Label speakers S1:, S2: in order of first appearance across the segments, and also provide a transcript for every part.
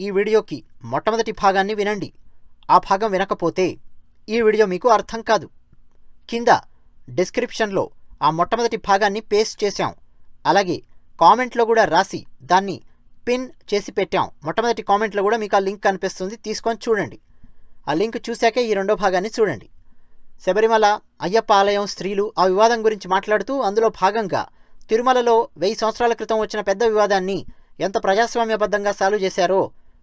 S1: ఈ వీడియోకి మొట్టమొదటి భాగాన్ని వినండి. ఆ భాగం వినకపోతే ఈ వీడియో మీకు అర్థం కాదు. కింద డిస్క్రిప్షన్లో ఆ మొట్టమొదటి భాగాన్ని పేస్ట్ చేశాం. అలాగే కామెంట్లో కూడా రాసి దాన్ని పిన్ చేసి పెట్టాం. మొట్టమొదటి కామెంట్లో కూడా మీకు ఆ లింక్ కనిపిస్తుంది. తీసుకొని చూడండి. ఆ లింక్ చూశాకే ఈ రెండో భాగాన్ని చూడండి. శబరిమల అయ్యప్ప ఆలయం స్త్రీలు ఆ వివాదం గురించి మాట్లాడుతూ అందులో భాగంగా తిరుమలలో వెయ్యి సంవత్సరాల క్రితం వచ్చిన పెద్ద వివాదాన్ని ఎంత ప్రజాస్వామ్యబద్ధంగా సాల్వ్ చేశారో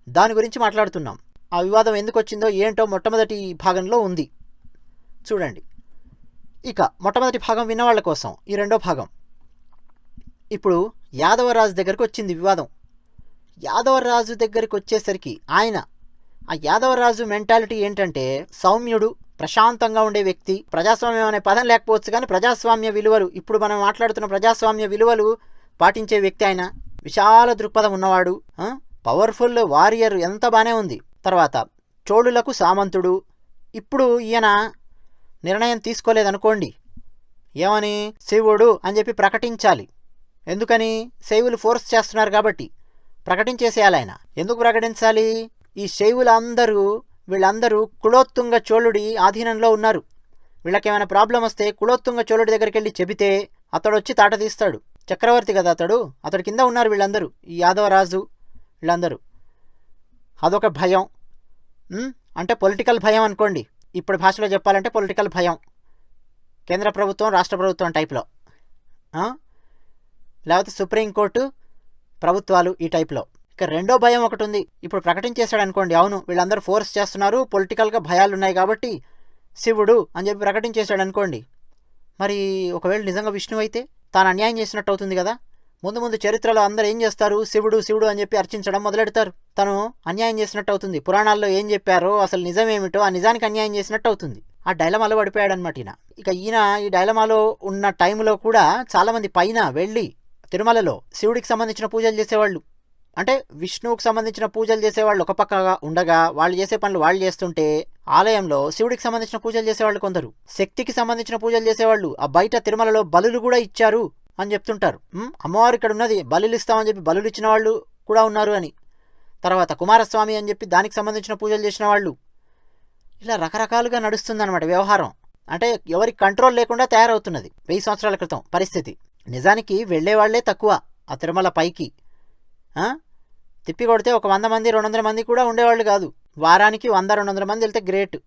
S1: దాని గురించి మాట్లాడుతున్నాం. ఆ వివాదం ఎందుకు వచ్చిందో ఏంటో మొట్టమొదటి భాగంలో ఉంది. చూడండి. ఇక మొట్టమొదటి భాగం విన్నవాళ్ళ కోసం ఈ రెండో భాగం. ఇప్పుడు యాదవరాజు దగ్గరకు వచ్చింది వివాదం. యాదవరాజు దగ్గరికి వచ్చేసరికి ఆయన ఆ యాదవరాజు మెంటాలిటీ ఏంటంటే సౌమ్యుడు ప్రశాంతంగా ఉండే వ్యక్తి ప్రజాస్వామ్యం అనే పదం లేకపోవచ్చు కానీ ప్రజాస్వామ్య విలువలు ఇప్పుడు మనం మాట్లాడుతున్న ప్రజాస్వామ్య విలువలు పాటించే వ్యక్తి ఆయన. విశాల దృక్పథం ఉన్నవాడు పవర్ఫుల్ వారియర్ ఎంత బాగానే ఉంది. తర్వాత చోళులకు సామంతుడు. ఇప్పుడు ఈయన నిర్ణయం తీసుకోలేదనుకోండి. ఏమని? శివుడు అని చెప్పి ప్రకటించాలి. ఎందుకని? శైవులు ఫోర్స్ చేస్తున్నారు కాబట్టి ప్రకటించేసేయాలి ఆయన. ఎందుకు ప్రకటించాలి? ఈ శైవులందరూ వీళ్ళందరూ కులోత్తుంగ చోళుడి ఆధీనంలో ఉన్నారు. వీళ్ళకేమైనా ప్రాబ్లం వస్తే కులోత్తుంగ చోళుడి దగ్గరికి వెళ్ళి చెబితే అతడు వచ్చి తాట తీస్తాడు. చక్రవర్తి కదా అతడు? అతడి కింద ఉన్నారు వీళ్ళందరూ. ఈ యాదవరాజు వీళ్ళందరూ. అదొక భయం. అంటే పొలిటికల్ భయం అనుకోండి. ఇప్పుడు భాషలో చెప్పాలంటే పొలిటికల్ భయం. కేంద్ర ప్రభుత్వం రాష్ట్ర ప్రభుత్వం టైప్లో. లేకపోతే సుప్రీంకోర్టు ప్రభుత్వాలు ఈ టైప్లో. ఇక రెండో భయం ఒకటి ఉంది. ఇప్పుడు ప్రకటించేశాడు అనుకోండి. అవును వీళ్ళందరూ ఫోర్స్ చేస్తున్నారు. పొలిటికల్గా భయాలు ఉన్నాయి కాబట్టి శివుడు అని చెప్పి ప్రకటించేశాడు అనుకోండి. మరి ఒకవేళ నిజంగా విష్ణువు అయితే తాను అన్యాయం చేసినట్టు అవుతుంది కదా. ముందు ముందు చరిత్రలో అందరూ ఏం చేస్తారు? శివుడు శివుడు అని చెప్పి అర్చించడం మొదలెడతారు. తను అన్యాయం చేసినట్టు అవుతుంది. పురాణాల్లో ఏం చెప్పారో అసలు నిజమేమిటో ఆ నిజానికి అన్యాయం చేసినట్టు అవుతుంది. ఆ డైలమాలో పడిపోయాడనమాట ఈయన. ఇక ఈయన ఈ డైలమాలో ఉన్న టైంలో కూడా చాలామంది పైన వెళ్ళి తిరుమలలో శివుడికి సంబంధించిన పూజలు చేసేవాళ్ళు. అంటే విష్ణువుకు సంబంధించిన పూజలు చేసేవాళ్ళు ఒక పక్కగా ఉండగా వాళ్ళు చేసే పనులు వాళ్ళు చేస్తుంటే ఆలయంలో శివుడికి సంబంధించిన పూజలు చేసేవాళ్ళు కొందరు. శక్తికి సంబంధించిన పూజలు చేసేవాళ్ళు. ఆ బయట తిరుమలలో బలులు కూడా ఇచ్చారు. అని చెప్తుంటారు. అమ్మవారు ఇక్కడ ఉన్నది బలులు ఇస్తామని చెప్పి బలులు ఇచ్చిన వాళ్ళు కూడా ఉన్నారు అని. తర్వాత కుమారస్వామి అని చెప్పి దానికి సంబంధించిన పూజలు చేసిన వాళ్ళు. ఇలా రకరకాలుగా నడుస్తుందన్నమాట వ్యవహారం. అంటే ఎవరి కంట్రోల్ లేకుండా తయారవుతున్నది వెయ్యి సంవత్సరాల క్రితం పరిస్థితి. నిజానికి వెళ్ళేవాళ్ళే తక్కువ ఆ తిరుమల పైకి. తిప్పి కొడితే ఒక వంద మంది రెండు వందల మంది కూడా ఉండేవాళ్ళు కాదు. వారానికి వంద రెండు వందల మంది వెళ్తే గ్రేట్.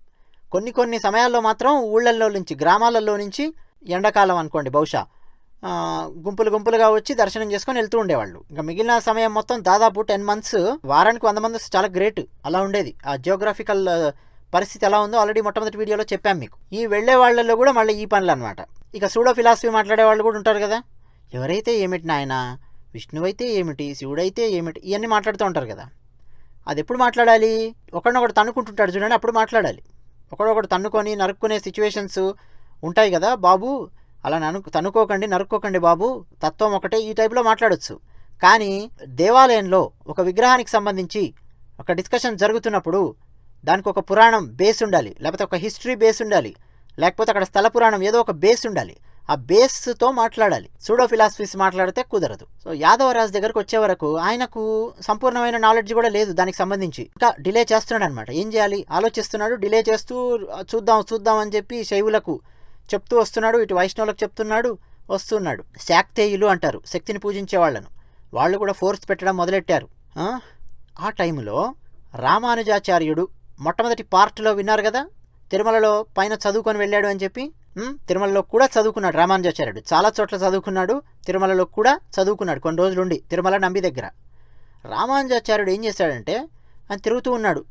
S1: కొన్ని కొన్ని సమయాల్లో మాత్రం ఊళ్ళల్లో నుంచి గ్రామాలలో నుంచి ఎండాకాలం అనుకోండి బహుశా. గుంపులు గుంపులుగా వచ్చి దర్శనం చేసుకొని వెళ్తూ ఉండేవాళ్ళు. ఇంకా మిగిలిన సమయం మొత్తం దాదాపు టెన్ మంత్స్ వారానికి వంద మంది చాలా గ్రేట్. అలా ఉండేది. ఆ జియోగ్రాఫికల్ పరిస్థితి ఎలా ఉందో ఆల్రెడీ మొట్టమొదటి వీడియోలో చెప్పాం మీకు. ఈ వెళ్ళే వాళ్ళల్లో కూడా మళ్ళీ ఈ పనులు అనమాట ఇక సూడో ఫిలాసఫీ మాట్లాడే వాళ్ళు కూడా ఉంటారు కదా? ఎవరైతే ఏమిటి నాయన విష్ణువైతే ఏమిటి శివుడైతే ఏమిటి ఇవన్నీ మాట్లాడుతూ ఉంటారు కదా? అది ఎప్పుడు మాట్లాడాలి? ఒకడినొకడు తన్నుకుంటుంటాడు చూడండి అప్పుడు మాట్లాడాలి. ఒకడొకడు తన్నుకొని నరుక్కునే సిచ్యువేషన్స్ ఉంటాయి కదా బాబు? అలా నను తనుకోకండి నరుక్కోకండి బాబు. తత్వం ఒకటే ఈ టైప్లో మాట్లాడొచ్చు. కానీ దేవాలయంలో ఒక విగ్రహానికి సంబంధించి ఒక డిస్కషన్ జరుగుతున్నప్పుడు దానికి ఒక పురాణం బేస్ ఉండాలి. లేకపోతే ఒక హిస్టరీ బేస్ ఉండాలి. లేకపోతే అక్కడ స్థల పురాణం ఏదో ఒక బేస్ ఉండాలి. ఆ బేస్తో మాట్లాడాలి. సూడో ఫిలాసఫీస్ మాట్లాడితే కుదరదు. సో యాదవరాజు దగ్గరకు వచ్చే వరకు ఆయనకు సంపూర్ణమైన నాలెడ్జ్ కూడా లేదు దానికి సంబంధించి. ఇంకా డిలే చేస్తున్నాడు అనమాట ఏం చేయాలి? ఆలోచిస్తున్నాడు డిలే చేస్తూ చూద్దాం చూద్దాం అని చెప్పి శైవులకు చెప్తూ వస్తున్నాడు ఇటు వైష్ణవులకు చెప్తున్నాడు వస్తున్నాడు. శాక్తేయులు అంటారు శక్తిని పూజించే వాళ్ళను. వాళ్ళు కూడా ఫోర్స్ పెట్టడం మొదలెట్టారు. ఆ? టైంలో రామానుజాచార్యుడు మొట్టమొదటి పార్ట్లో విన్నారు కదా? తిరుమలలో పైన చదువుకొని వెళ్ళాడు అని చెప్పి? తిరుమలలో కూడా చదువుకున్నాడు రామానుజాచార్యుడు. చాలా చోట్ల చదువుకున్నాడు తిరుమలలో కూడా చదువుకున్నాడు. కొన్ని రోజులుండి తిరుమల నంబి దగ్గర. రామానుజాచార్యుడు ఏం చేశాడంటే ఆయన తిరుగుతూ ఉన్నాడు.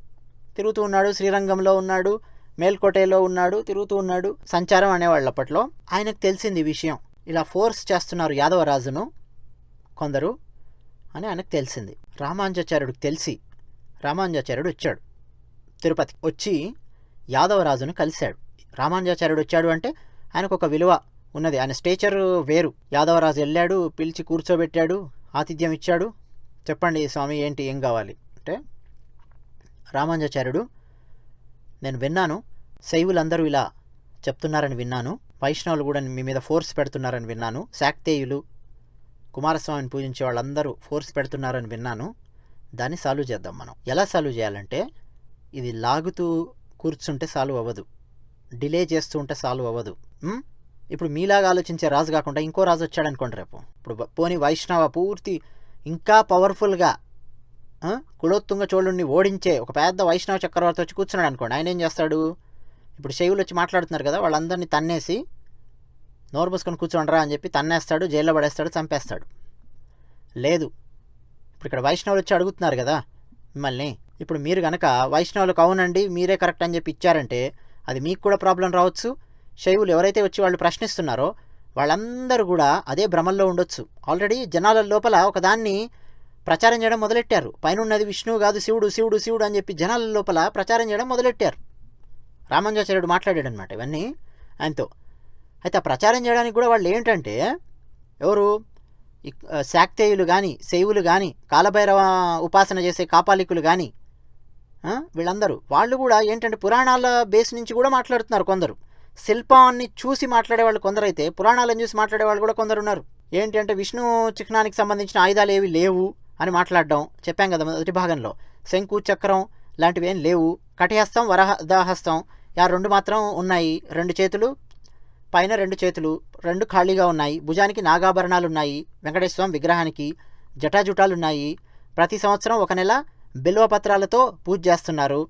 S1: తిరుగుతూ ఉన్నాడు శ్రీరంగంలో ఉన్నాడు మేల్కోటేలో ఉన్నాడు తిరుగుతూ ఉన్నాడు సంచారం అనేవాళ్ళు అప్పట్లో. ఆయనకు తెలిసింది ఈ విషయం. ఇలా ఫోర్స్ చేస్తున్నారు యాదవరాజును కొందరు అని ఆయనకు తెలిసింది. రామాంజాచార్యుడికి తెలిసి రామానుజాచార్యుడు వచ్చాడు. తిరుపతి వచ్చి యాదవరాజును కలిశాడు. రామానుజాచార్యుడు వచ్చాడు అంటే ఆయనకు ఒక విలువ ఉన్నది. ఆయన స్టేచర్ వేరు. యాదవరాజు వెళ్ళాడు పిలిచి కూర్చోబెట్టాడు ఆతిథ్యం ఇచ్చాడు. చెప్పండి స్వామి ఏంటి ఏం కావాలి? అంటే రామాంజాచార్యుడు నేను విన్నాను. శైవులందరూ ఇలా చెప్తున్నారని విన్నాను. వైష్ణవులు కూడా మీ మీద ఫోర్స్ పెడుతున్నారని విన్నాను. శాక్తేయులు కుమారస్వామిని పూజించే వాళ్ళందరూ ఫోర్స్ పెడుతున్నారని విన్నాను. దాన్ని సాల్వ్ చేద్దాం మనం. ఎలా సాల్వ్ చేయాలంటే ఇది లాగుతూ కూర్చుంటే సాల్వ్ అవ్వదు. డిలే చేస్తూ ఉంటే సాల్వ్ అవ్వదు. ఇప్పుడు మీలాగా ఆలోచించే రాజు కాకుండా ఇంకో రాజు వచ్చాడు అనుకోండి రేపు. ఇప్పుడు పోనీ వైష్ణవ పూర్తి ఇంకా పవర్ఫుల్గా కులోత్తుంగ చోళుణ్ణి ఓడించే ఒక పెద్ద వైష్ణవ చక్రవర్తి వచ్చి కూర్చున్నాడు అనుకోండి. ఆయన ఏం చేస్తాడు? ఇప్పుడు శైవులు వచ్చి మాట్లాడుతున్నారు కదా వాళ్ళందరినీ తన్నేసి నోరు మూసుకొని కూర్చోండిరా అని చెప్పి తన్నేస్తాడు జైల్లో పడేస్తాడు చంపేస్తాడు. లేదు. ఇప్పుడు ఇక్కడ వైష్ణవులు వచ్చి అడుగుతున్నారు కదా మిమ్మల్ని ఇప్పుడు మీరు కనుక వైష్ణవులకు అవునండి మీరే కరెక్ట్ అని చెప్పి ఇచ్చారంటే అది మీకు కూడా ప్రాబ్లం రావచ్చు. శైవులు ఎవరైతే వచ్చి వాళ్ళు ప్రశ్నిస్తున్నారో వాళ్ళందరూ కూడా అదే భ్రమల్లో ఉండొచ్చు. ఆల్రెడీ జనాల లోపల ఒకదాన్ని ప్రచారం చేయడం మొదలెట్టారు. పైనున్నది విష్ణువు కాదు శివుడు శివుడు శివుడు అని చెప్పి జనాల లోపల ప్రచారం చేయడం మొదలెట్టారు. రామంజాచార్యుడు మాట్లాడాడు అనమాట ఇవన్నీ. ఆయనతో అయితే ఆ ప్రచారం చేయడానికి కూడా వాళ్ళు ఏంటంటే ఎవరు? ఈ, శాక్తేయులు కానీ శైవులు కానీ కాలభైరవ ఉపాసన చేసే కాపాలికులు కానీ వీళ్ళందరూ వాళ్ళు కూడా ఏంటంటే పురాణాల బేస్ నుంచి కూడా మాట్లాడుతున్నారు కొందరు. శిల్పాన్ని చూసి మాట్లాడే వాళ్ళు కొందరైతే పురాణాలను చూసి మాట్లాడే వాళ్ళు కూడా కొందరు ఉన్నారు ఏంటంటే విష్ణు చిహ్నానికి సంబంధించిన ఆయుధాలు ఏవి లేవు. అని మాట్లాడడం చెప్పాం కదా మొదటి భాగంలో. శంకు చక్రం లాంటివి ఏం లేవు. కటిహస్తం వరహదాహస్తం. యా రెండు మాత్రం ఉన్నాయి. రెండు చేతులు పైన రెండు చేతులు. రెండు ఖాళీగా ఉన్నాయి. భుజానికి నాగాభరణాలు ఉన్నాయి వెంకటేశ్వరం విగ్రహానికి జటాజుటాలు ఉన్నాయి ప్రతి సంవత్సరం ఒక నెల బిల్వపత్రాలతో పూజ చేస్తున్నారు.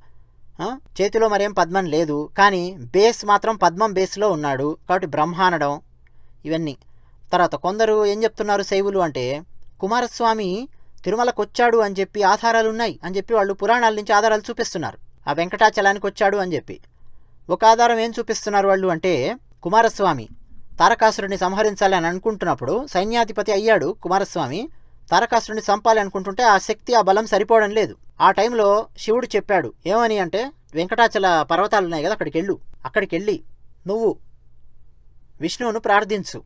S1: చేతిలో మరేం పద్మం లేదు. కానీ బేస్ మాత్రం పద్మం బేస్లో ఉన్నాడు. కాబట్టి బ్రహ్మ అనడం ఇవన్నీ. తర్వాత కొందరు ఏం చెప్తున్నారు శైవులు అంటే కుమారస్వామి తిరుమలకు వచ్చాడు అని చెప్పి ఆధారాలు ఉన్నాయి అని చెప్పి వాళ్ళు పురాణాల నుంచి ఆధారాలు చూపిస్తున్నారు. ఆ వెంకటాచలానికి వచ్చాడు అని చెప్పి. ఒక ఆధారం ఏం చూపిస్తున్నారు వాళ్ళు అంటే కుమారస్వామి తారకాసురుడిని సంహరించాలని అనుకుంటున్నప్పుడు సైన్యాధిపతి అయ్యాడు కుమారస్వామి తారకాసురుడిని చంపాలి అనుకుంటుంటే ఆ శక్తి ఆ బలం సరిపోవడం లేదు. ఆ టైంలో శివుడు చెప్పాడు ఏమని అంటే వెంకటాచల పర్వతాలు ఉన్నాయి కదా అక్కడికి వెళ్ళు అక్కడికి వెళ్ళి నువ్వు విష్ణువును ప్రార్థించు.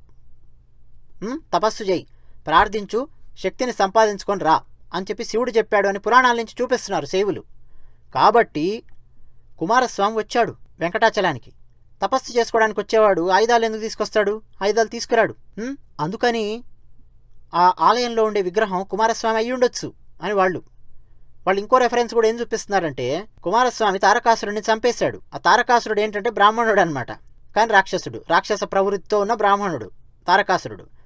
S1: తపస్సు చేయి. ప్రార్థించు శక్తిని సంపాదించుకొని రా అని చెప్పి శివుడు చెప్పాడు అని పురాణాల నుంచి చూపిస్తున్నారు శైవులు. కాబట్టి కుమారస్వామి వచ్చాడు వెంకటాచలానికి. తపస్సు చేసుకోవడానికి వచ్చేవాడు ఆయుధాలు ఎందుకు తీసుకొస్తాడు? ఆయుధాలు తీసుకురాడు. అందుకని ఆ ఆలయంలో ఉండే విగ్రహం కుమారస్వామి అయి ఉండొచ్చు అని వాళ్ళు. వాళ్ళు ఇంకో రెఫరెన్స్ కూడా ఏం చూపిస్తున్నారంటే కుమారస్వామి తారకాసురుడిని చంపేశాడు. ఆ తారకాసురుడు ఏంటంటే బ్రాహ్మణుడు అనమాట కానీ రాక్షసుడు. రాక్షస ప్రవృత్తితో ఉన్న బ్రాహ్మణుడు. తారకాసురుడు.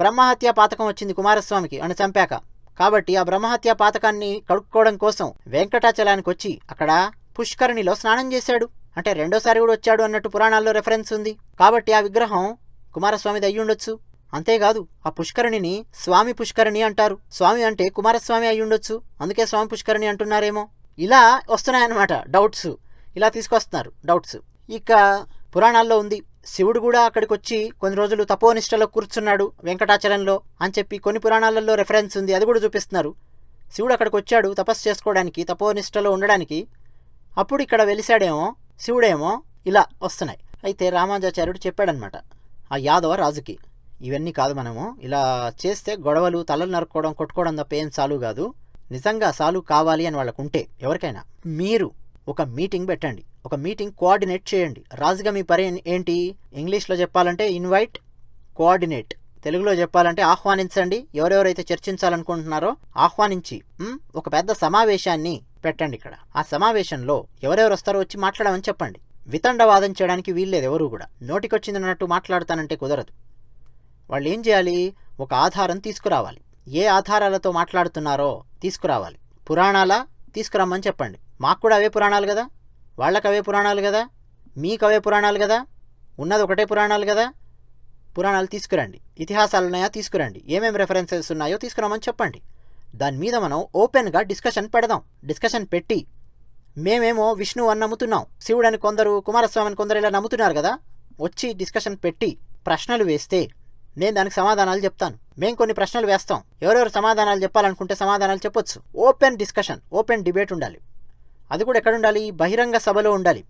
S1: బ్రహ్మహత్య పాతకం వచ్చింది కుమారస్వామికి అని చంపాక. కాబట్టి ఆ బ్రహ్మహత్య పాతకాన్ని కడుక్కోవడం కోసం వెంకటాచలానికి వచ్చి అక్కడ పుష్కరిణిలో స్నానం చేశాడు. అంటే రెండోసారి కూడా వచ్చాడు అన్నట్టు పురాణాల్లో రెఫరెన్స్ ఉంది. కాబట్టి ఆ విగ్రహం కుమారస్వామిది అయ్యుండొచ్చు అంతేకాదు ఆ పుష్కరిణిని స్వామి పుష్కరిణి అంటారు. స్వామి అంటే కుమారస్వామి అయ్యుండొచ్చు అందుకే స్వామి పుష్కరిణి అంటున్నారేమో. ఇలా వస్తున్నాయన్నమాట డౌట్స్ ఇలా తీసుకొస్తున్నారు డౌట్స్ ఇక పురాణాల్లో ఉంది. శివుడు కూడా అక్కడికి వచ్చి కొన్ని రోజులు తపోనిష్టలో కూర్చున్నాడు వెంకటాచలంలో అని చెప్పి కొన్ని పురాణాలలో రెఫరెన్స్ ఉంది. అది కూడా చూపిస్తున్నారు. శివుడు అక్కడికి వచ్చాడు తపస్సు చేసుకోవడానికి తపోనిష్టలో ఉండడానికి. అప్పుడు ఇక్కడ వెలిసాడేమో శివుడేమో ఇలా వస్తున్నాయి. అయితే రామాజాచార్యుడు చెప్పాడనమాట ఆ యాదవ రాజుకి. ఇవన్నీ కాదు మనము. ఇలా చేస్తే గొడవలు తలలు నరుక్కోవడం కొట్టుకోవడం తప్ప ఏం సాలు కాదు. నిజంగా సాలు కావాలి అని వాళ్ళకుంటే ఎవరికైనా మీరు ఒక మీటింగ్ పెట్టండి. ఒక మీటింగ్ కోఆర్డినేట్ చేయండి. రాజుగా మీ పని ఏంటి? ఇంగ్లీష్లో చెప్పాలంటే ఇన్వైట్ కోఆర్డినేట్ తెలుగులో చెప్పాలంటే ఆహ్వానించండి. ఎవరెవరైతే చర్చించాలనుకుంటున్నారో ఆహ్వానించి ఒక పెద్ద సమావేశాన్ని పెట్టండి ఇక్కడ. ఆ సమావేశంలో ఎవరెవరు వస్తారో వచ్చి మాట్లాడమని చెప్పండి. వితండవాదం చేయడానికి వీల్లేదు ఎవరు కూడా. నోటికొచ్చింది అన్నట్టు మాట్లాడతానంటే కుదరదు. వాళ్ళు ఏం చేయాలి? ఒక ఆధారం తీసుకురావాలి. ఏ ఆధారాలతో మాట్లాడుతున్నారో తీసుకురావాలి. పురాణాల? తీసుకురమ్మని చెప్పండి. మాకు కూడా అవే పురాణాలు కదా? వాళ్ళ అవే పురాణాలు కదా? మీ అవే పురాణాలు కదా? ఉన్నది ఒకటే పురాణాలు కదా? పురాణాలు తీసుకురండి. ఇతిహాసాలు ఉన్నాయా తీసుకురండి. ఏమేమి రెఫరెన్సెస్ ఉన్నాయో తీసుకురామని చెప్పండి. దాని మీద మనం ఓపెన్గా డిస్కషన్ పెడదాం. డిస్కషన్ పెట్టి మేమేమో విష్ణువు అని నమ్ముతున్నాం. శివుడని కొందరు కుమారస్వామిని కొందరు ఇలా నమ్ముతున్నారు కదా? వచ్చి డిస్కషన్ పెట్టి ప్రశ్నలు వేస్తే నేను దానికి సమాధానాలు చెప్తాను. మేము కొన్ని ప్రశ్నలు వేస్తాం. ఎవరెవరు సమాధానాలు చెప్పాలనుకుంటే సమాధానాలు చెప్పొచ్చు. ఓపెన్ డిస్కషన్ ఓపెన్ డిబేట్ ఉండాలి. అది కూడా ఎక్కడ ఉండాలి బహిరంగ సభలో ఉండాలి.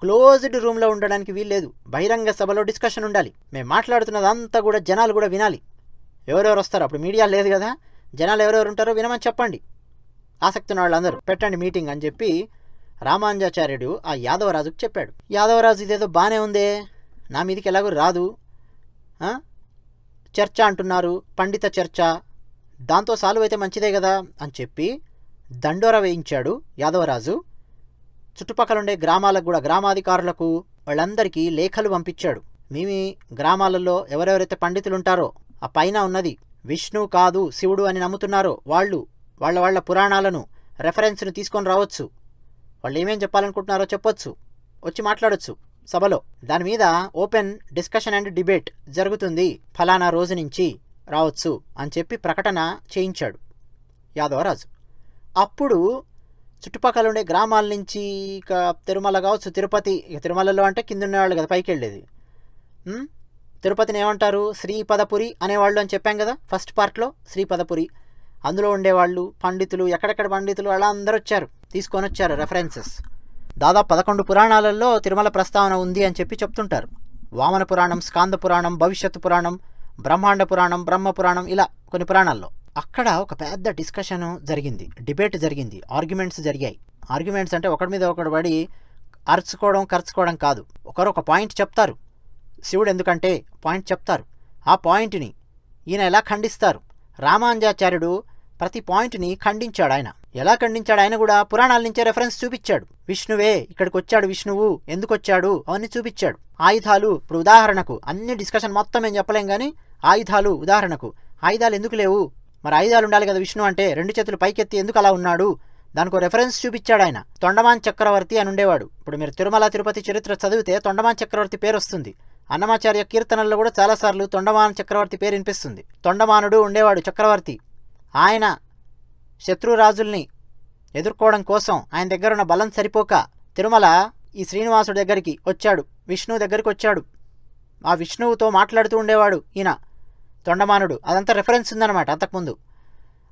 S1: క్లోజ్డ్ రూమ్లో ఉండడానికి వీల్లేదు. బహిరంగ సభలో డిస్కషన్ ఉండాలి. మేము మాట్లాడుతున్నది అంతా కూడా జనాలు కూడా వినాలి. ఎవరెవరు వస్తారు? అప్పుడు మీడియా లేదు కదా. జనాలు ఎవరెవరు ఉంటారో వినమని చెప్పండి. ఆసక్తి ఉన్న వాళ్ళందరూ పెట్టండి మీటింగ్ అని చెప్పి రామానుజాచార్యుడు ఆ యాదవరాజుకు చెప్పాడు. యాదవరాజు ఇదేదో బాగానే ఉందే. నా మీదికి ఎలాగో రాదు. చర్చ అంటున్నారు. పండిత చర్చ. దాంతో సాల్వ్ అయితే మంచిదే కదా అని చెప్పి దండోర వేయించాడు యాదవరాజు. చుట్టుపక్కల ఉండే గ్రామాలకు కూడా గ్రామాధికారులకు వాళ్ళందరికీ లేఖలు పంపించాడు. మీ గ్రామాలలో ఎవరెవరైతే పండితులు ఉంటారో ఆ పైన ఉన్నది విష్ణు కాదు శివుడు అని నమ్ముతున్నారో వాళ్ళు వాళ్ళ వాళ్ళ పురాణాలను రెఫరెన్స్ను తీసుకొని రావచ్చు. వాళ్ళు ఏమేం చెప్పాలనుకుంటున్నారో చెప్పొచ్చు వచ్చి మాట్లాడొచ్చు సభలో. దాని మీద ఓపెన్ డిస్కషన్ అండ్ డిబేట్ జరుగుతుంది ఫలానా రోజు నుంచి రావచ్చు అని చెప్పి ప్రకటన చేయించాడు యాదవరాజు. అప్పుడు చుట్టుపక్కల ఉండే గ్రామాల నుంచి ఇక తిరుమల కావచ్చు తిరుపతి ఇక తిరుమలలో అంటే కింద ఉండేవాళ్ళు కదా పైకి వెళ్ళేది తిరుపతిని ఏమంటారు? శ్రీపదపురి అనేవాళ్ళు అని చెప్పాం కదా ఫస్ట్ పార్ట్లో శ్రీపదపురి. అందులో ఉండేవాళ్ళు పండితులు ఎక్కడెక్కడ పండితులు అలా అందరూ వచ్చారు తీసుకొని వచ్చారు రెఫరెన్సెస్ దాదాపు పదకొండు పురాణాలలో తిరుమల ప్రస్తావన ఉంది అని చెప్పి చెప్తుంటారు. వామన పురాణం స్కాంద పురాణం భవిష్యత్తు పురాణం బ్రహ్మాండ పురాణం బ్రహ్మ పురాణం ఇలా కొన్ని పురాణాల్లో. అక్కడ ఒక పెద్ద డిస్కషన్ జరిగింది. డిబేట్ జరిగింది. ఆర్గ్యుమెంట్స్ జరిగాయి. ఆర్గ్యుమెంట్స్ అంటే ఒకటి మీద ఒకటి పడి అరుచుకోవడం ఖర్చుకోవడం కాదు. ఒకరు ఒక పాయింట్ చెప్తారు. శివుడు ఎందుకంటే పాయింట్ చెప్తారు. ఆ పాయింట్ని ఈయన ఎలా ఖండిస్తారు? రామాంజాచార్యుడు ప్రతి పాయింట్ని ఖండించాడు ఆయన. ఎలా ఖండించాడు? ఆయన కూడా పురాణాల నుంచే రెఫరెన్స్ చూపించాడు. విష్ణువే ఇక్కడికి వచ్చాడు విష్ణువు. ఎందుకు వచ్చాడు? అవన్నీ చూపించాడు. ఆయుధాలు ఇప్పుడు ఉదాహరణకు అన్ని డిస్కషన్ మొత్తం ఏం చెప్పలేం కానీ ఆయుధాలు ఉదాహరణకు ఆయుధాలు ఎందుకు లేవు? మరి ఆయుధాలు ఉండాలి కదా విష్ణు అంటే రెండు చేతులు పైకెత్తి ఎందుకు అలా ఉన్నాడు? దానికి రెఫరెన్స్ చూపించాడు ఆయన. తొండమాన్ చక్రవర్తి అని ఉండేవాడు. ఇప్పుడు మీరు తిరుమల తిరుపతి చరిత్ర చదివితే తొండమాన్ చక్రవర్తి పేరు వస్తుంది. అన్నమాచార్య కీర్తనల్లో కూడా చాలాసార్లు తొండమాన్ చక్రవర్తి పేరు వినిపిస్తుంది. తొండమానుడు ఉండేవాడు చక్రవర్తి. ఆయన శత్రురాజుల్ని ఎదుర్కోవడం కోసం ఆయన దగ్గర ఉన్న బలం సరిపోక తిరుమల ఈ శ్రీనివాసుడి దగ్గరికి వచ్చాడు. విష్ణువు దగ్గరికి వచ్చాడు. ఆ విష్ణువుతో మాట్లాడుతూ ఉండేవాడు ఈయన. తొండమానుడు. అదంతా రెఫరెన్స్ ఉందన్నమాట అంతకుముందు.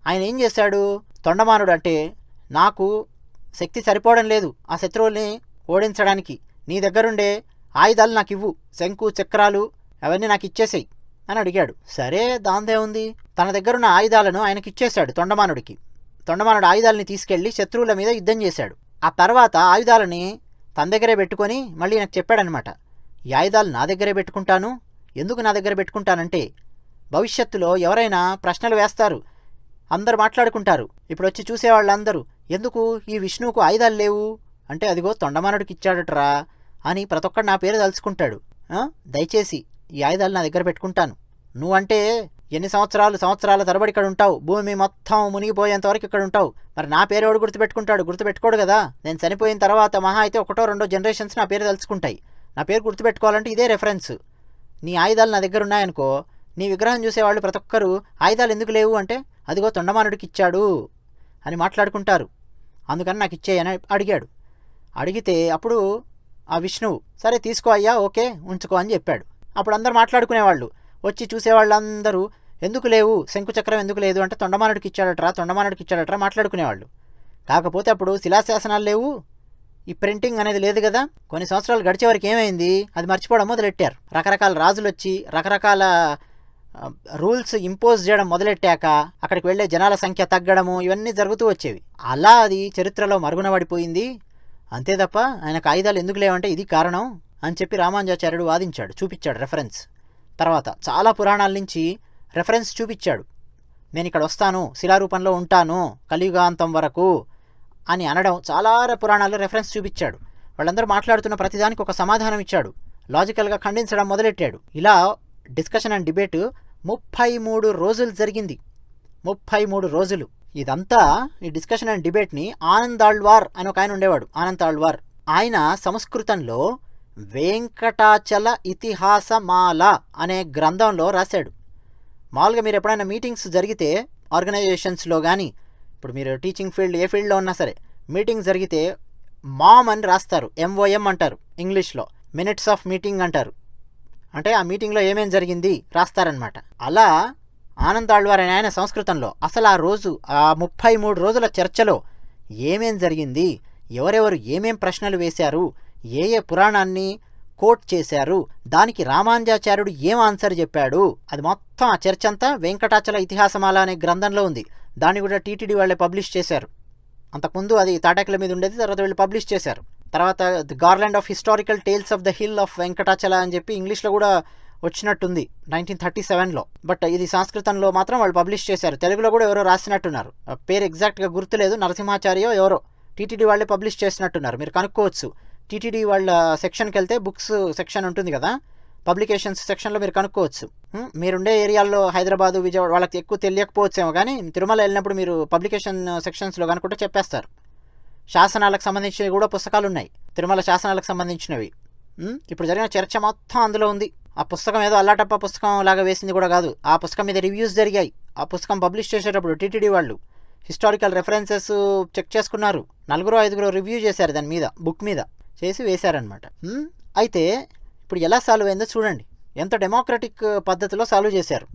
S1: ఆయన ఏం చేశాడు? తొండమానుడు అంటే నాకు శక్తి సరిపోవడం లేదు. ఆ శత్రువుల్ని ఓడించడానికి. నీ దగ్గరుండే ఆయుధాలు నాకు ఇవ్వు శంకు చక్రాలు అవన్నీ నాకు ఇచ్చేసేయి అని అడిగాడు. సరే దాందే ఉంది తన దగ్గరున్న ఆయుధాలను ఆయనకి ఇచ్చేశాడు తొండమానుడికి. తొండమానుడు ఆయుధాలని తీసుకెళ్ళి శత్రువుల మీద యుద్ధం చేశాడు. ఆ తర్వాత ఆయుధాలని తన దగ్గరే పెట్టుకొని మళ్ళీ నాకు చెప్పాడనమాట ఈ ఆయుధాలు నా దగ్గరే పెట్టుకుంటాను? ఎందుకు నా దగ్గర పెట్టుకుంటానంటే భవిష్యత్తులో ఎవరైనా ప్రశ్నలు వేస్తారు. అందరు మాట్లాడుకుంటారు. ఇప్పుడు వచ్చి చూసేవాళ్ళందరూ ఎందుకు ఈ విష్ణువుకు ఆయుధాలు లేవు? అంటే అదిగో తొండమానుడికి ఇచ్చాడట్రా అని ప్రతి ఒక్కడు నా పేరు తలుచుకుంటాడు. దయచేసి ఈ ఆయుధాలు నా దగ్గర పెట్టుకుంటాను. నువ్వంటే ఎన్ని సంవత్సరాలు సంవత్సరాల తరబడి ఇక్కడ ఉంటావు? భూమి మొత్తం మునిగిపోయేంత వరకు ఇక్కడ ఉంటావు. మరి నా పేరు గుర్తుపెట్టుకుంటాడు? గుర్తుపెట్టుకోడు కదా. నేను చనిపోయిన తర్వాత మహా అయితే ఒకటో రెండో జనరేషన్స్ నా పేరు తలుచుకుంటాయి. నా పేరు గుర్తుపెట్టుకోవాలంటే ఇదే రెఫరెన్స్ నీ ఆయుధాలు నా దగ్గర ఉన్నాయనుకో నీ విగ్రహం చూసేవాళ్ళు ప్రతి ఒక్కరు ఆయుధాలు ఎందుకు లేవు? అంటే అదిగో తొండమానుడికి ఇచ్చాడు అని మాట్లాడుకుంటారు. అందుకని నాకు ఇచ్చేయని అడిగాడు. అడిగితే అప్పుడు ఆ విష్ణువు సరే తీసుకో అయ్యా ఓకే ఉంచుకో అని చెప్పాడు. అప్పుడు అందరు మాట్లాడుకునేవాళ్ళు. వచ్చి చూసేవాళ్ళందరూ ఎందుకు లేవు? శంకుచక్రం ఎందుకు లేదు? అంటే తొండమానుడికి ఇచ్చాడట్రా తొండమానుడికి ఇచ్చాడట్రా మాట్లాడుకునేవాళ్ళు. కాకపోతే అప్పుడు శిలాశాసనాలు లేవు. ఈ ప్రింటింగ్ అనేది లేదు కదా. కొన్ని సంవత్సరాలు గడిచే వరకు ఏమైంది? అది మర్చిపోవడం మొదలెట్టారు. రకరకాల రాజులు వచ్చి రకరకాల రూల్స్ ఇంపోజ్ చేయడం మొదలెట్టాక అక్కడికి వెళ్ళే జనాల సంఖ్య తగ్గడము ఇవన్నీ జరుగుతూ వచ్చేవి. అలా అది చరిత్రలో మరుగున పడిపోయింది అంతే తప్ప ఆయనకు ఆయుధాలు ఎందుకు లేవంటే ఇది కారణం అని చెప్పి రామానుజాచార్యుడు వాదించాడు చూపించాడు రెఫరెన్స్ తర్వాత చాలా పురాణాల నుంచి రెఫరెన్స్ చూపించాడు. నేను ఇక్కడ వస్తాను శిలారూపంలో ఉంటాను కలియుగాంతం వరకు అని అనడం చాలా పురాణాల్లో రెఫరెన్స్ చూపించాడు. వాళ్ళందరూ మాట్లాడుతున్న ప్రతిదానికి ఒక సమాధానం ఇచ్చాడు. లాజికల్గా ఖండించడం మొదలెట్టాడు. ఇలా డిస్కషన్ అండ్ డిబేట్ ముప్పై మూడు రోజులు జరిగింది. ముప్పై మూడు రోజులు. ఇదంతా ఈ డిస్కషన్ అండ్ డిబేట్ని ఆనందాళ్వార్ అని ఒక ఆయన ఉండేవాడు ఆనందాళ్వార్ ఆయన సంస్కృతంలో వెంకటాచల ఇతిహాసమాల అనే గ్రంథంలో రాశాడు. మామూలుగా మీరు ఎప్పుడైనా మీటింగ్స్ జరిగితే ఆర్గనైజేషన్స్లో కానీ ఇప్పుడు మీరు టీచింగ్ ఫీల్డ్ ఏ ఫీల్డ్లో ఉన్నా సరే మీటింగ్ జరిగితే మామ్ అని రాస్తారు ఎంఓఎం అంటారు ఇంగ్లీష్లో. మినిట్స్ ఆఫ్ మీటింగ్ అంటారు. అంటే ఆ మీటింగ్లో ఏమేం జరిగింది రాస్తారనమాట అలా ఆనందాళ్వార్ అనే ఆయన సంస్కృతంలో అసలు ఆ రోజు ఆ ముప్పై మూడు రోజుల చర్చలో ఏమేం జరిగింది ఎవరెవరు ఏమేం ప్రశ్నలు వేశారు ఏ ఏ పురాణాన్ని కోట్ చేశారు దానికి రామాంజాచార్యుడు ఏం ఆన్సర్ చెప్పాడు అది మొత్తం ఆ చర్చ అంతా వెంకటాచల ఇతిహాసమాల అనే గ్రంథంలో ఉంది. దాన్ని కూడా టీటీడీ వాళ్ళే పబ్లిష్ చేశారు. అంతకుముందు అది తాటాకుల మీద ఉండేది తర్వాత వీళ్ళు పబ్లిష్ చేశారు. తర్వాత the garland of historical tales of the hill of Venkatachala అని చెప్పి ఇంగ్లీష్లో కూడా వచ్చినట్టుంది నైన్టీన్ థర్టీ సెవెన్లో. బట్ ఇది సంస్కృతంలో మాత్రం వాళ్ళు పబ్లిష్ చేశారు. తెలుగులో కూడా ఎవరో రాసినట్టున్నారు. ఆ పేరు ఎగ్జాక్ట్గా గుర్తులేదు. నరసింహాచార్యో ఎవరో టీటీడీ వాళ్ళే పబ్లిష్ చేసినట్టున్నారు. మీరు కనుక్కోవచ్చు. టీటీడీ వాళ్ళ సెక్షన్కి వెళ్తే బుక్స్ సెక్షన్ ఉంటుంది కదా? పబ్లికేషన్స్ సెక్షన్లో మీరు కనుక్కోవచ్చు. మీరుండే ఏరియాల్లో హైదరాబాదు విజయవాడ వాళ్ళకి ఎక్కువ తెలియకపోవచ్చేమో కానీ తిరుమల వెళ్ళినప్పుడు మీరు పబ్లికేషన్ సెక్షన్స్లో కనుక్కుంటే చెప్పేస్తారు. శాసనాలకు సంబంధించినవి కూడా పుస్తకాలు ఉన్నాయి తిరుమల శాసనాలకు సంబంధించినవి. ఇప్పుడు జరిగిన చర్చ మొత్తం అందులో ఉంది. ఆ పుస్తకం ఏదో అల్లాటప్ప పుస్తకం లాగా వేసింది కూడా కాదు. ఆ పుస్తకం మీద రివ్యూస్ జరిగాయి. ఆ పుస్తకం పబ్లిష్ చేసేటప్పుడు టీటీడీ వాళ్ళు హిస్టారికల్ రెఫరెన్సెస్ చెక్ చేసుకున్నారు. నలుగురు ఐదుగురు రివ్యూ చేశారు దాని మీద బుక్ మీద. చేసి వేశారనమాట అయితే ఇప్పుడు ఎలా సాల్వ్ అయిందో చూడండి. ఎంత డెమోక్రటిక్ పద్ధతిలో సాల్వ్ చేశారు.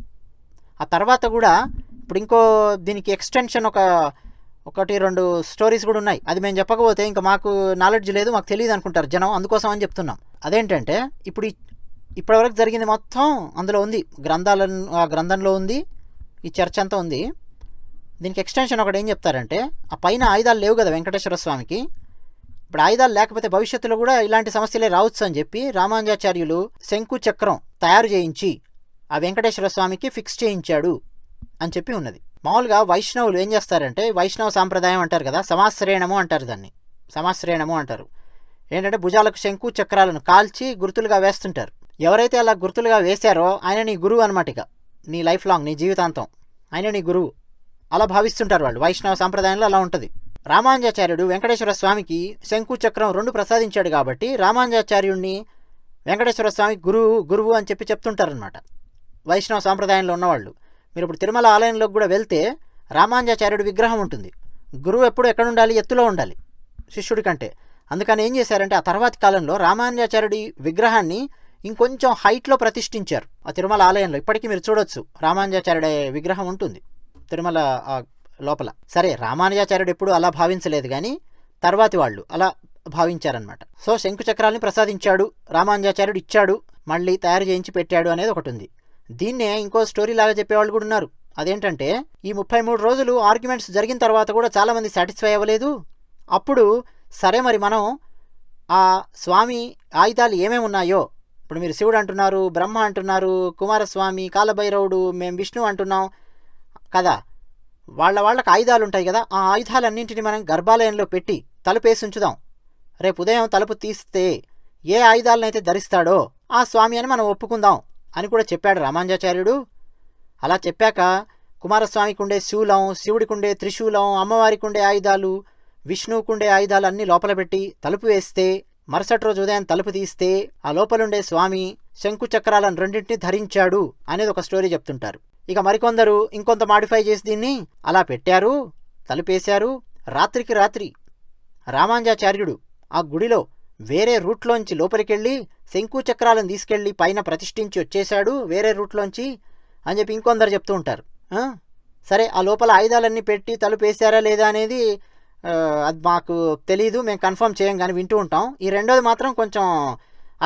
S1: ఆ తర్వాత కూడా ఇప్పుడు ఇంకో దీనికి ఎక్స్టెన్షన్ ఒక ఒకటి రెండు స్టోరీస్ కూడా ఉన్నాయి. అది మేము చెప్పకపోతే ఇంకా మాకు నాలెడ్జ్ లేదు మాకు తెలియదు అనుకుంటారు జనం. అందుకోసం అని చెప్తున్నాం. అదేంటంటే ఇప్పుడు ఇప్పటివరకు జరిగింది మొత్తం అందులో ఉంది. గ్రంథాల ఆ గ్రంథంలో ఉంది. ఈ చర్చ అంతా ఉంది. దీనికి ఎక్స్టెన్షన్ ఒకటి ఏం చెప్తారంటే ఆ పైన ఆయుధాలు లేవు కదా వెంకటేశ్వర స్వామికి. ఇప్పుడు ఆయుధాలు లేకపోతే భవిష్యత్తులో కూడా ఇలాంటి సమస్యలే రావచ్చు అని చెప్పి రామానుజాచార్యులు శంకు చక్రం తయారు చేయించి ఆ వెంకటేశ్వర స్వామికి ఫిక్స్ చేయించాడు అని చెప్పి ఉన్నది. మామూలుగా వైష్ణవులు ఏం చేస్తారంటే వైష్ణవ సాంప్రదాయం అంటారు కదా సమాశ్రయణము అంటారు దాన్ని. సమాశ్రయణము అంటారు. ఏంటంటే భుజాలకు శంకు చక్రాలను కాల్చి గుర్తులుగా వేస్తుంటారు. ఎవరైతే అలా గుర్తులుగా వేశారో ఆయన నీ గురువు అనమాట ఇక. నీ లైఫ్ లాంగ్ నీ జీవితాంతం. ఆయన నీ గురువు. అలా భావిస్తుంటారు వాళ్ళు. వైష్ణవ సాంప్రదాయంలో అలా ఉంటుంది. రామానుజాచార్యుడు వెంకటేశ్వర స్వామికి శంకు చక్రం రెండు ప్రసాదించాడు కాబట్టి రామానుజాచార్యుడిని వెంకటేశ్వర స్వామి గురువు గురువు అని చెప్పి చెప్తుంటారనమాట వైష్ణవ సాంప్రదాయంలో ఉన్నవాళ్ళు. మీరు ఇప్పుడు తిరుమల ఆలయంలోకి కూడా వెళ్తే రామాంజాచార్యుడు విగ్రహం ఉంటుంది. గురువు ఎప్పుడు ఎక్కడ ఉండాలి ఎత్తులో ఉండాలి శిష్యుడి కంటే. అందుకని ఏం చేశారంటే ఆ తర్వాతి కాలంలో రామానుజాచార్యుడి విగ్రహాన్ని ఇంకొంచెం హైట్లో ప్రతిష్ఠించారు ఆ తిరుమల ఆలయంలో. ఇప్పటికీ మీరు చూడొచ్చు రామాంజాచార్యుడే విగ్రహం ఉంటుంది తిరుమల లోపల. సరే రామానుజాచార్యుడు ఎప్పుడు అలా భావించలేదు కానీ తర్వాతి వాళ్ళు అలా భావించారనమాట సో శంకుచక్రాల్ని ప్రసాదించాడు రామానుజాచార్యుడు ఇచ్చాడు మళ్ళీ తయారు చేయించి పెట్టాడు అనేది ఒకటి ఉంది దీన్నే ఇంకో స్టోరీ లాగా చెప్పేవాళ్ళు కూడా ఉన్నారు. అదేంటంటే ఈ ముప్పై మూడు రోజులు ఆర్గ్యుమెంట్స్ జరిగిన తర్వాత కూడా చాలామంది సాటిస్ఫై అవ్వలేదు. అప్పుడు సరే మరి మనం ఆ స్వామి ఆయుధాలు ఏమేమి ఉన్నాయో ఇప్పుడు మీరు శివుడు అంటున్నారు బ్రహ్మ అంటున్నారు కుమారస్వామి కాలభైరవుడు మేము విష్ణు అంటున్నాం కదా? వాళ్ళ వాళ్ళకి ఆయుధాలు ఉంటాయి కదా ఆ ఆయుధాలన్నింటినీ మనం గర్భాలయంలో పెట్టి తలుపేసి ఉంచుదాం. రేపు ఉదయం తలుపు తీస్తే ఏ ఆయుధాలనైతే ధరిస్తాడో ఆ స్వామి అని మనం ఒప్పుకుందాం. అని కూడా చెప్పాడు రామాంజాచార్యుడు అలా చెప్పాక కుమారస్వామికి ఉండే శూలం శివుడికి ఉండే త్రిశూలం అమ్మవారికి ఉండే ఆయుధాలు విష్ణువుకు ఉండే ఆయుధాలు అన్నీ లోపల పెట్టి తలుపు వేస్తే మరుసటి రోజు ఉదయం తలుపు తీస్తే ఆ లోపలుండే స్వామి శంకు చక్రాలను రెండింటిని ధరించాడు అనేది ఒక స్టోరీ చెప్తుంటారు. ఇక మరికొందరు ఇంకొంత మాడిఫై చేసి దీన్ని అలా పెట్టారు తలుపేశారు. రాత్రికి రాత్రి రామాంజాచార్యుడు ఆ గుడిలో వేరే రూట్లోంచి లోపలికెళ్ళి శంకు చక్రాలను తీసుకెళ్ళి పైన ప్రతిష్ఠించి వచ్చేశాడు వేరే రూట్లోంచి అని చెప్పి ఇంకొందరు చెప్తూ ఉంటారు. సరే ఆ లోపల ఆయుధాలన్నీ పెట్టి తలుపేశారా లేదా అనేది అది మాకు తెలీదు మేము కన్ఫర్మ్ చేయం కానీ వింటూ ఉంటాం. ఈ రెండోది మాత్రం కొంచెం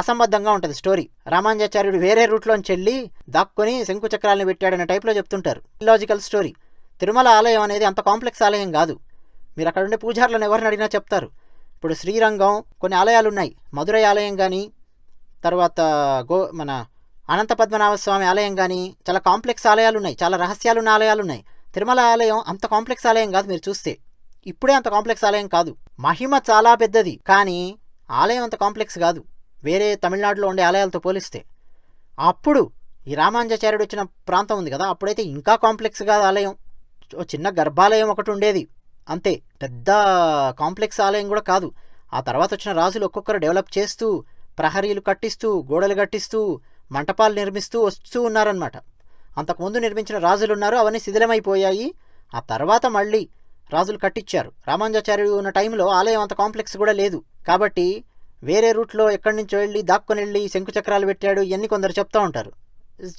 S1: అసంబద్ధంగా ఉంటుంది స్టోరీ. రామాంజాచార్యుడు వేరే రూట్లోంచి వెళ్ళి దాక్కుని శంకు చక్రాలను పెట్టాడనే టైప్లో చెప్తుంటారు. Logical story. తిరుమల ఆలయం అనేది అంత కాంప్లెక్స్ ఆలయం కాదు. మీరు అక్కడ ఉండే పూజారులను ఎవరిని అడిగినా చెప్తారు. ఇప్పుడు శ్రీరంగం కొన్ని ఆలయాలు ఉన్నాయి మధురై ఆలయం కానీ తర్వాత గో మన అనంత పద్మనాభ స్వామి ఆలయం కానీ చాలా కాంప్లెక్స్ ఆలయాలు ఉన్నాయి చాలా రహస్యాలు ఉన్న ఆలయాలు ఉన్నాయి తిరుమల ఆలయం అంత కాంప్లెక్స్ ఆలయం కాదు మీరు చూస్తే. ఇప్పుడే అంత కాంప్లెక్స్ ఆలయం కాదు. మహిమ చాలా పెద్దది. కానీ ఆలయం అంత కాంప్లెక్స్ కాదు. వేరే తమిళనాడులో ఉండే ఆలయాలతో పోలిస్తే. అప్పుడు ఈ రామాంజాచార్యుడు వచ్చిన ప్రాంతం ఉంది కదా. అప్పుడైతే ఇంకా కాంప్లెక్స్ కాదు ఆలయం. ఓ చిన్న గర్భాలయం ఒకటి ఉండేది. అంతే పెద్ద కాంప్లెక్స్ ఆలయం కూడా కాదు. ఆ తర్వాత వచ్చిన రాజులు ఒక్కొక్కరు డెవలప్ చేస్తూ ప్రహరీలు కట్టిస్తూ గోడలు కట్టిస్తూ మంటపాలు నిర్మిస్తూ వస్తూ ఉన్నారనమాట అంతకుముందు నిర్మించిన రాజులు ఉన్నారు అవన్నీ శిథిలమైపోయాయి. ఆ తర్వాత మళ్ళీ రాజులు కట్టించారు రామానుజాచార్యుడు ఉన్న టైంలో ఆలయం అంత కాంప్లెక్స్ కూడా లేదు. కాబట్టి వేరే రూట్లో ఎక్కడి నుంచో వెళ్ళి దాక్కుని వెళ్ళి శంకుచక్రాలు పెట్టాడు ఇవన్నీ కొందరు చెప్తూ ఉంటారు.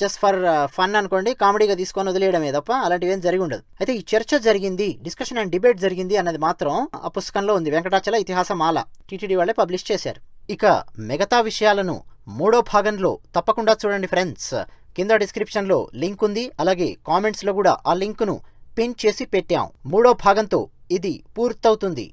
S1: జస్ట్ ఫర్ ఫన్ అనుకోండి కామెడీగా తీసుకొని వదిలేయడమే తప్ప అలాంటివి ఏం జరిగి ఉండదు. అయితే ఈ చర్చ జరిగింది డిస్కషన్ అండ్ డిబేట్ జరిగింది అన్నది మాత్రం ఆ పుస్తకంలో ఉంది. వెంకటాచల ఇతిహాస మాల టీటీడీ వాళ్ళే పబ్లిష్ చేశారు. ఇక మిగతా విషయాలను మూడో భాగంలో తప్పకుండా చూడండి ఫ్రెండ్స్ కింద డిస్క్రిప్షన్లో లింక్ ఉంది. అలాగే కామెంట్స్లో కూడా ఆ లింకును పిన్ చేసి పెట్టాం. మూడో భాగంతో ఇది పూర్తవుతుంది.